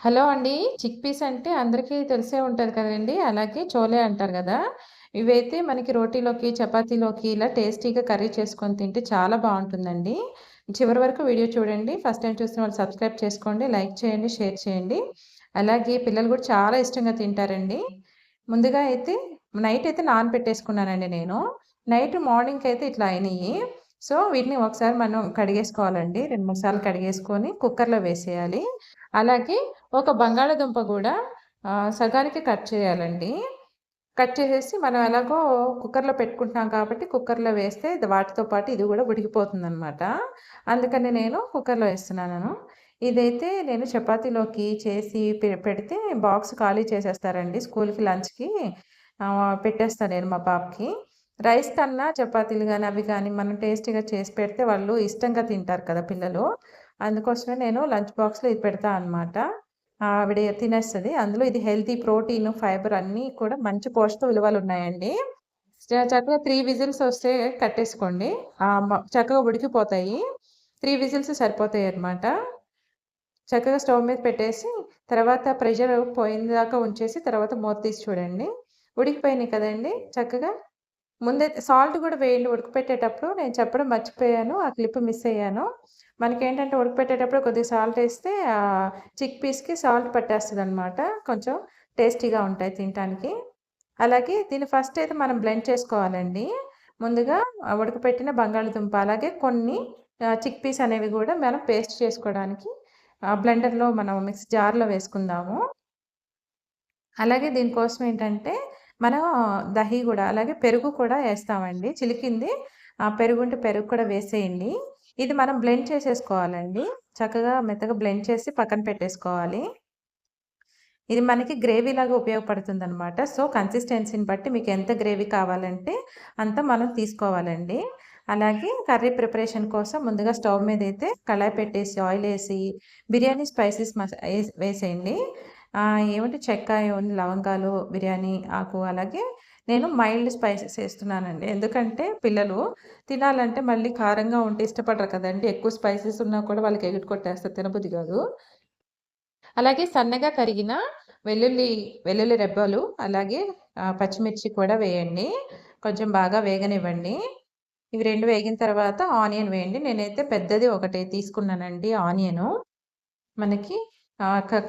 Hello అండి. Chick peas అంటే అందరికీ తెలిసే ఉంటుంది కదండి అలాగే చోలే అంటారు కదా ఇవైతే మనకి రోటీలోకి, చపాతీలోకి ఇలా టేస్టీగా కర్రీ చేసుకొని తింటే చాలా బాగుంటుందండి చివరి వరకు వీడియో చూడండి. ఫస్ట్ టైం చూసిన వాళ్ళు సబ్స్క్రైబ్ చేసుకోండి, లైక్ చేయండి, షేర్ చేయండి. అలాగే పిల్లలు కూడా చాలా ఇష్టంగా తింటారండి. ముందుగా అయితే నైట్ అయితే నానబెట్టేసుకున్నానండి నేను. నైట్ మార్నింగ్కి అయితే ఇట్లా అయినాయి సో, వీటిని ఒకసారి మనం కడిగేసుకోవాలండి. 2, 3 సార్లు కడిగేసుకొని కుక్కర్‌లో వేసేయాలి. అలాగే ఒక బంగాళదుంప కూడా సగానికి కట్ చేయాలండి. కట్ చేసేసి మనం ఎలాగో కుక్కర్‌లో పెట్టుకుంటున్నాం కాబట్టి కుక్కర్‌లో వేస్తే వాటితో పాటు ఇది గూడా ఉడికిపోతుందనమాట. అందుకని నేను కుక్కర్‌లో వేస్తున్నాను. ఇదైతే నేను చపాతీలోకి చేసి పె పెడితే బాక్స్ ఖాళీ చేసేస్తారండి. స్కూల్‌కి లంచ్‌కి పెట్టేస్తాను నేను మా పాపకి. రైస్ కన్నా చపాతీలు కానీ అవి కానీ మనం టేస్టీగా చేసి పెడితే వాళ్ళు ఇష్టంగా తింటారు కదా పిల్లలు. అందుకోసమే నేను లంచ్ బాక్స్‌లో ఇది పెడతా అనమాట. ఆవిడ తినేస్తుంది అందులో ఇది హెల్తీ ప్రోటీన్, ఫైబర్ అన్నీ కూడా మంచి పోషక విలువలు ఉన్నాయండి చక్కగా త్రీ విజిల్స్ వస్తే కట్టేసుకోండి. చక్కగా ఉడికిపోతాయి. త్రీ విజిల్స్ సరిపోతాయి అన్నమాట చక్కగా స్టవ్ మీద పెట్టేసి తర్వాత ప్రెషర్ పోయేదాకా ఉంచేసి తర్వాత మూత తీసి చూడండి. ఉడికిపోయినాయి కదండి చక్కగా ముందే సాల్ట్ కూడా వేయండి ఉడకపెట్టేటప్పుడు. నేను చెప్పడం మర్చిపోయాను. ఆ క్లిప్ మిస్ అయ్యాను. మనకేంటంటే ఉడకపెట్టేటప్పుడు కొద్దిగా సాల్ట్ వేస్తే చిక్ పీస్‌కి సాల్ట్ పట్టేస్తదనమాట. కొంచెం టేస్టీగా ఉంటాయి తినటానికి. అలాగే దీన్ని ఫస్ట్ అయితే మనం బ్లెండ్ చేసుకోవాలండి. ముందుగా ఉడకపెట్టిన బంగాళదుంప అలాగే కొన్ని చిక్ పీస్ అనేవి కూడా మనం పేస్ట్ చేసుకోవడానికి బ్లెండర్‌లో మనం మిక్సీ జార్‌లో వేసుకుందాము. అలాగే దీనికోసం ఏంటంటే మనం దహి కూడా అలాగే పెరుగు కూడా వేస్తామండి చిలికింది ఆహ్, పెరుగుంటే పెరుగు కూడా వేసేయండి. ఇది మనం బ్లెండ్ చేసేసుకోవాలండి. చక్కగా మెత్తగా బ్లెండ్ చేసి పక్కన పెట్టేసుకోవాలి. ఇది మనకి గ్రేవీ లాగా ఉపయోగపడుతుందనమాట. సో, కన్సిస్టెన్సీని బట్టి మీకు ఎంత గ్రేవీ కావాలంటే అంత మనం తీసుకోవాలండి. అలాగే కర్రీ ప్రిపరేషన్ కోసం ముందుగా స్టవ్ మీద అయితే కళాయి పెట్టేసి ఆయిల్ వేసి బిర్యానీ స్పైసెస్ మసా వేసేయండి. ఏమంటే చెక్క, ఏవన్నీ లవంగాలు, బిర్యానీ ఆకు అలాగే నేను మైల్డ్ స్పైసెస్ వేస్తున్నానండి ఎందుకంటే పిల్లలు తినాలంటే మళ్ళీ కారంగా ఉంటే ఇష్టపడరు కదండి ఎక్కువ స్పైసెస్ ఉన్నా కూడా వాళ్ళకి ఎగటి తినబుద్ది తినబుద్ధి అలాగే సన్నగా కరిగిన వెల్లుల్లి, వెల్లుల్లి రెబ్బలు అలాగే పచ్చిమిర్చి కూడా వేయండి. కొంచెం బాగా వేగనివ్వండి. ఇవి రెండు వేగిన తర్వాత ఆనియన్ వేయండి. నేనైతే పెద్దది ఒకటి తీసుకున్నానండి ఆనియను. మనకి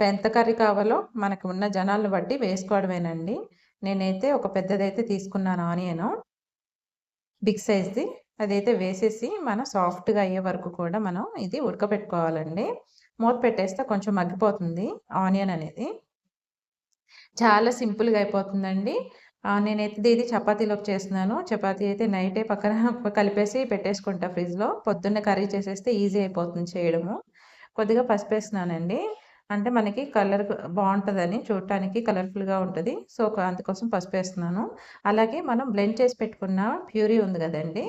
ఎంత కర్రీ కావాలో మనకు ఉన్న జనాలను బట్టి వేసుకోవడమేనండి. నేనైతే ఒక పెద్దదైతే తీసుకున్నాను ఆనియను. బిగ్ సైజ్‌ది. అదైతే వేసేసి మనం సాఫ్ట్‌గా అయ్యే వరకు కూడా మనం ఇది ఉడకబెట్టుకోవాలండి. మూత పెట్టేస్తే కొంచెం మగ్గిపోతుంది ఆనియన్ అనేది. చాలా సింపుల్‌గా అయిపోతుందండి. నేనైతే ఇది చపాతీలోకి చేస్తున్నాను. చపాతీ అయితే నైటే పక్కన కలిపేసి పెట్టేసుకుంటా ఫ్రిడ్జ్‌లో. పొద్దున్న కర్రీ చేసేస్తే ఈజీ అయిపోతుంది చేయడము. కొద్దిగా పసిపేస్తున్నానండి అంటే మనకి కలర్ బాగుంటుందని చూడటానికి కలర్‌ఫుల్‌గా ఉంటుంది సో, అందుకోసం పసుపు వేస్తున్నాను అలాగే మనం బ్లెండ్ చేసి పెట్టుకున్న ప్యూరీ ఉంది కదండి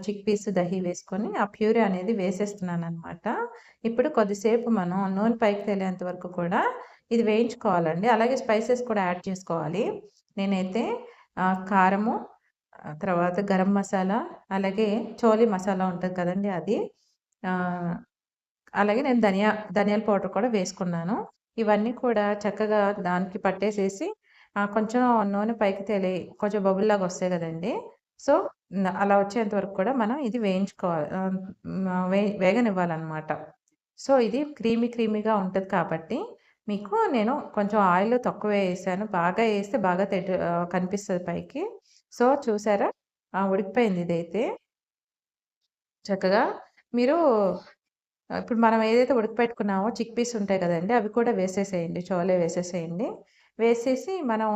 చిక్ పీస్ దహి వేసుకొని ఆ ప్యూరీ అనేది వేసేస్తున్నాను అనమాట ఇప్పుడు కొద్దిసేపు మనం నూనె పైకి తేలేంత వరకు కూడా ఇది వేయించుకోవాలండి. అలాగే స్పైసెస్ కూడా యాడ్ చేసుకోవాలి. నేనైతే కారము, తర్వాత గరం మసాలా, అలాగే చోలీ మసాలా ఉంటుంది కదండి అది. అలాగే నేను ధనియా ధనియాల పౌడర్ కూడా వేసుకున్నాను. ఇవన్నీ కూడా చక్కగా దానికి పట్టేసేసి కొంచెం నూనె పైకి తేలి కొంచెం బబుల్‌లాగా వస్తాయి కదండి సో, అలా వచ్చేంత వరకు కూడా మనం ఇది వేయించుకోవాలి. వే వేగనివ్వాలన్నమాట సో, ఇది క్రీమీ క్రీమీగా ఉంటుంది కాబట్టి మీకు నేను కొంచెం ఆయిల్ తక్కువే వేసాను బాగా వేస్తే బాగా తెడ్ కనిపిస్తుంది పైకి. సో, చూసారా? ఉడికిపోయింది ఇదైతే. చక్కగా మీరు ఇప్పుడు మనం ఏదైతే ఉడకపెట్టుకున్నామో చిక్ పీస్ ఉంటాయి కదండి అవి కూడా వేసేసేయండి. చోలే వేసేసేయండి. వేసేసి మనం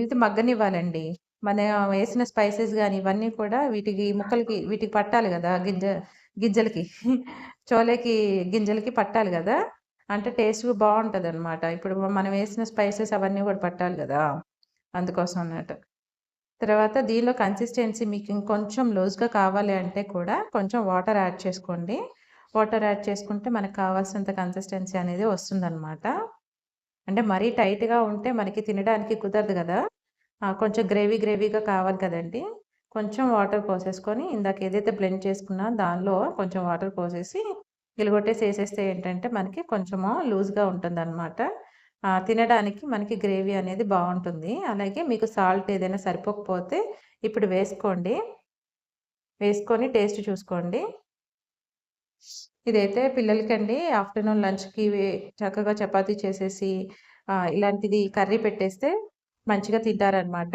ఇది మగ్గనివ్వాలండి. మన వేసిన స్పైసెస్ కానీ ఇవన్నీ కూడా వీటికి ముక్కలకి వీటికి పట్టాలి కదా గింజ గింజలకి. చోలేకి గింజలకి పట్టాలి కదా అంటే టేస్ట్ బావుంటదనమాట. ఇప్పుడు మనం వేసిన స్పైసెస్ అవన్నీ కూడా పట్టాలి కదా అందుకోసం అన్నట్టు. తర్వాత దీనిలో కన్సిస్టెన్సీ మీకు ఇంకొంచెం లూజ్‌గా కావాలి అంటే కూడా కొంచెం వాటర్ యాడ్ చేసుకోండి. వాటర్ యాడ్ చేసుకుంటే మనకు కావాల్సినంత కన్సిస్టెన్సీ అనేది వస్తుందనమాట. అంటే మరీ టైట్‌గా ఉంటే మనకి తినడానికి కుదరదు కదా. కొంచెం గ్రేవీ గ్రేవీగా కావాలి కదండి. కొంచెం వాటర్ పోసేసుకొని ఇందాక ఏదైతే బ్లెండ్ చేసుకున్నా దానిలో కొంచెం వాటర్ పోసేసి గిలగొట్టేసి వేసేస్తే ఏంటంటే మనకి కొంచెము లూజ్గా ఉంటుందన్నమాట. తినడానికి మనకి గ్రేవీ అనేది బాగుంటుంది. అలాగే మీకు సాల్ట్ ఏదైనా సరిపోకపోతే ఇప్పుడు వేసుకోండి. వేసుకొని టేస్ట్ చూసుకోండి. ఇదైతే పిల్లలకండి ఆఫ్టర్నూన్ లంచ్కి చక్కగా చపాతీ చేసేసి ఇలాంటిది కర్రీ పెట్టేస్తే మంచిగా తింటారనమాట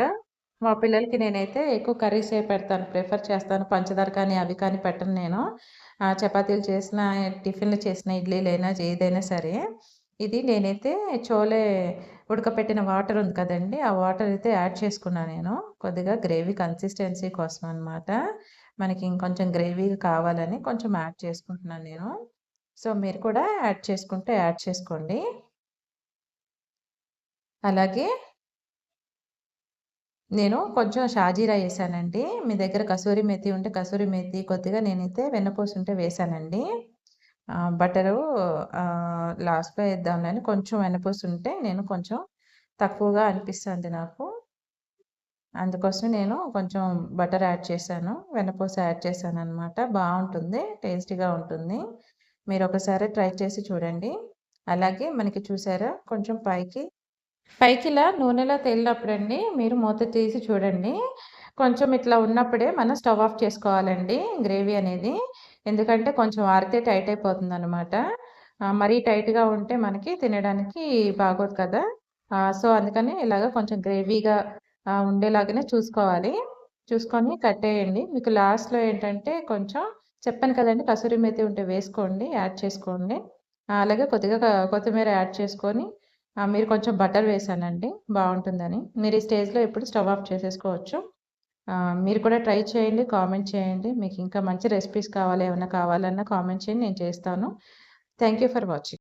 మా పిల్లలకి నేనైతే ఎక్కువ కర్రీసే పెడతాను. ప్రిఫర్ చేస్తాను. పంచదార కానీ అవి కానీ పెట్టను నేను. చపాతీలు చేసిన టిఫిన్లు చేసిన ఇడ్లీలైనా ఏదైనా సరే ఇది నేనైతే చోలే ఉడకపెట్టిన వాటర్ ఉంది కదండి ఆ వాటర్ అయితే యాడ్ చేసుకున్నాను నేను. కొద్దిగా గ్రేవీ కన్సిస్టెన్సీ కోసం అనమాట మనకి ఇంకొంచెం గ్రేవీ కావాలని కొంచెం యాడ్ చేసుకుంటున్నాను నేను. సో మీరు కూడా యాడ్ చేసుకుంటే యాడ్ చేసుకోండి. అలాగే నేను కొంచెం షాజీరా వేసానండి. మీ దగ్గర కసూరి మేతి ఉంటే కసూరి మేతి కొద్దిగా నేనైతే వెన్నపూసి ఉంటే వేసానండి. బటరు లాస్ట్లో వేద్దాంలని కొంచెం వెన్నపూసి ఉంటే నేను కొంచెం తక్కువగా అనిపిస్తుంది నాకు. అందుకోసం నేను కొంచెం బటర్ యాడ్ చేశాను. వెన్నపూస యాడ్ చేశాను అనమాట బాగుంటుంది టేస్టీగా ఉంటుంది. మీరు ఒకసారి ట్రై చేసి చూడండి. అలాగే మనకి చూసారా? కొంచెం పైకి. పైకి ఇలా నూనెలా తేలినప్పుడండి మీరు మూత తీసి చూడండి. కొంచెం ఇట్లా ఉన్నప్పుడే మనం స్టవ్ ఆఫ్ చేసుకోవాలండి గ్రేవీ అనేది. ఎందుకంటే కొంచెం ఆరితే టైట్ అయిపోతుంది అనమాట మరీ టైట్గా ఉంటే మనకి తినడానికి బాగోదు కదా. సో అందుకని ఇలాగ కొంచెం గ్రేవీగా ఉండేలాగానే చూసుకోవాలి. చూసుకొని కట్టేయండి మీకు లాస్ట్లో ఏంటంటే కొంచెం చెప్పాను కదండి కసూరి మెతి ఉంటే వేసుకోండి యాడ్ చేసుకోండి. అలాగే కొద్దిగా కొత్తిమీర యాడ్ చేసుకొని మీరు కొంచెం బటర్ వేసానండి బాగుంటుందని. మీరు ఈ స్టేజ్లో ఎప్పుడు స్టవ్ ఆఫ్ చేసేసుకోవచ్చు. మీరు కూడా ట్రై చేయండి కామెంట్ చేయండి. మీకు ఇంకా మంచి రెసిపీస్ కావాలి ఏమైనా కావాలన్నా కామెంట్ చేయండి నేను చేస్తాను. Thank you for watching.